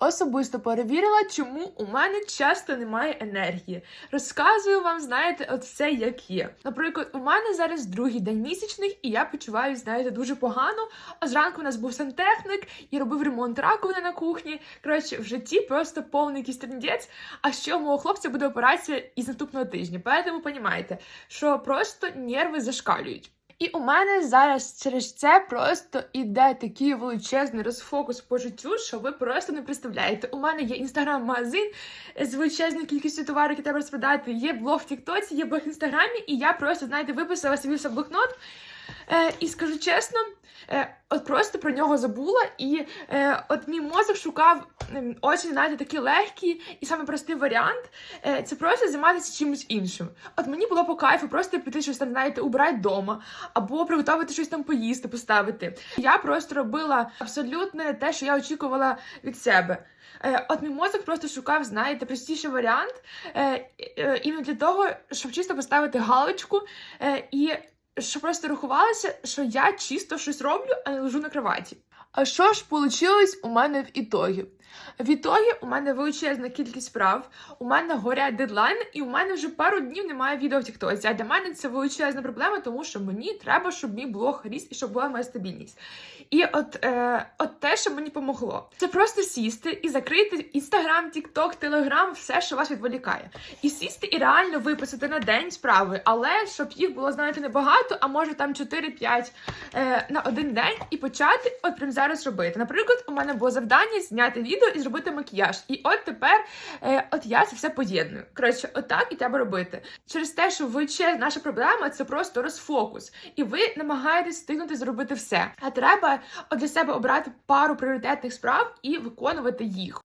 Особисто перевірила, чому у мене часто немає енергії. Розказую вам, знаєте, от все як є. Наприклад, у мене зараз другий день місячних, і я почуваю, знаєте, дуже погано. А зранку у нас був сантехнік і робив ремонт раковини на кухні. Коротше, в житті просто повний якийсь трендець. А ще у мого хлопця буде операція із наступного тижня. Поэтому понімаєте, що просто нерви зашкалюють. І у мене зараз через це просто іде такий величезний розфокус по життю, що ви просто не представляєте. У мене є інстаграм-магазин з величезною кількістю товарів, які треба розпродати. Є блог в Тіктоці, є блог в інстаграмі, і я просто, знаєте, виписала собі все блокнот. Е, і скажу чесно, е, от просто про нього забула, і е, от мій мозок шукав очень, знаєте, такий легкий і саме простий варіант. Е, це просто займатися чимось іншим. От мені було по кайфу просто піти щось там, знаєте, убирати вдома, або приготувати щось там поїсти, поставити. Я просто робила абсолютно те, що я очікувала від себе. Е, От мій мозок просто шукав, знаєте, простіший варіант е, іменно для того, щоб чисто поставити галочку і щоб просто рахувалося, що я чисто щось роблю, а не лежу на кроваті. А що ж вийшло у мене в ітогі? В ітогі у мене величезна кількість справ, у мене горять дедлайни, і у мене вже пару днів немає відео в Тіктоці. А для мене це величезна проблема, тому що мені треба, щоб мій блог ріс і щоб була моя стабільність. І от, е, от те, що мені помогло, це просто сісти і закрити інстаграм, тікток, телеграм, все, що вас відволікає. І сісти і реально виписати на день справи, але щоб їх було, знаєте, небагато, а може там 4-5 е, на один день, і почати от прямо зараз робити. Наприклад, у мене було завдання зняти відео і зробити макіяж. І от тепер е, от я це все поєдную. Коротше, отак і треба робити. Через те, що ви ще наша проблема це просто розфокус, і ви намагаєтесь встигнути зробити все. А треба от для себе обрати пару пріоритетних справ і виконувати їх.